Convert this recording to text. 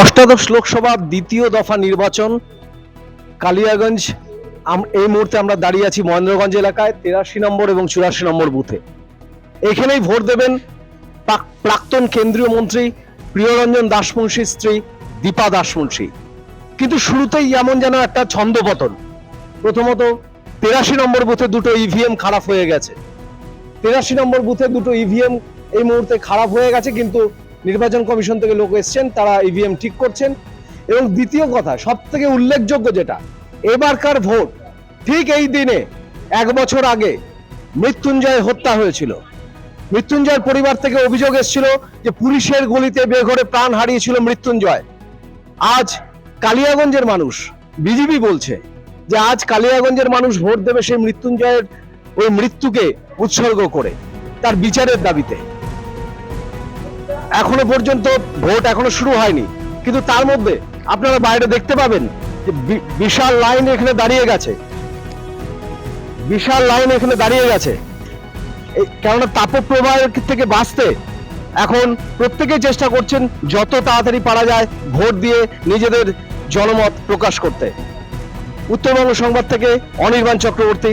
অষ্টাদশ লোকসভা দ্বিতীয় দফা নির্বাচন, কালিয়াগঞ্জ এই মুহূর্তে আমরা দাঁড়িয়ে আছি মহেন্দ্রগঞ্জ এলাকায়, তেরাশি নম্বর এবং চুরাশি নম্বর বুথে। এখানেই ভোট দেবেন প্রাক্তন কেন্দ্রীয় মন্ত্রী প্রিয়রঞ্জন দাসমুন্সির স্ত্রী দীপা দাসমুন্সি কিন্তু শুরুতেই এমন যেন একটা ছন্দপতন প্রথমত, তেরাশি নম্বর বুথে দুটো ইভিএম খারাপ হয়ে গেছে। তেরাশি নম্বর বুথে দুটো ইভিএম এই মুহূর্তে খারাপ হয়ে গেছে, কিন্তু নির্বাচন কমিশন থেকে লোক এসছেন, তারা ইভিএম ঠিক করছেন। এবং দ্বিতীয় কথা সব থেকে উল্লেখযোগ্য যেটা, এবারকার ভোট ঠিক এই দিনে, এক বছর আগে মৃত্যুঞ্জয় হত্যা হয়েছিল। মৃত্যুঞ্জয়ের পরিবার থেকে অভিযোগ এসেছিল যে পুলিশের গুলিতে বেঘরে প্রাণ হারিয়েছিল মৃত্যুঞ্জয়। আজ কালিয়াগঞ্জের মানুষ বিজেপি বলছে যে আজ কালিয়াগঞ্জের মানুষ ভোট দেবে সেই মৃত্যুঞ্জয়ের ওই মৃত্যুকে উৎসর্গ করে, তার বিচারের দাবিতে। এখনও পর্যন্ত ভোট এখনও শুরু হয়নি। কিন্তু তার মধ্যে আপনারা বাইরে দেখতে পাবেন যে বিশাল লাইন এখানে দাঁড়িয়ে গেছে। বিশাল লাইন এখানে দাঁড়িয়ে গেছে। কেননা তাপপ্রবাহের থেকে বাঁচতে এখন প্রত্যেকেই চেষ্টা করছেন যত তাড়াতাড়ি পারা যায় ভোট দিয়ে নিজেদের জনমত প্রকাশ করতে। উত্তরবঙ্গ সংবাদ থেকে অনির্বাণ চক্রবর্তী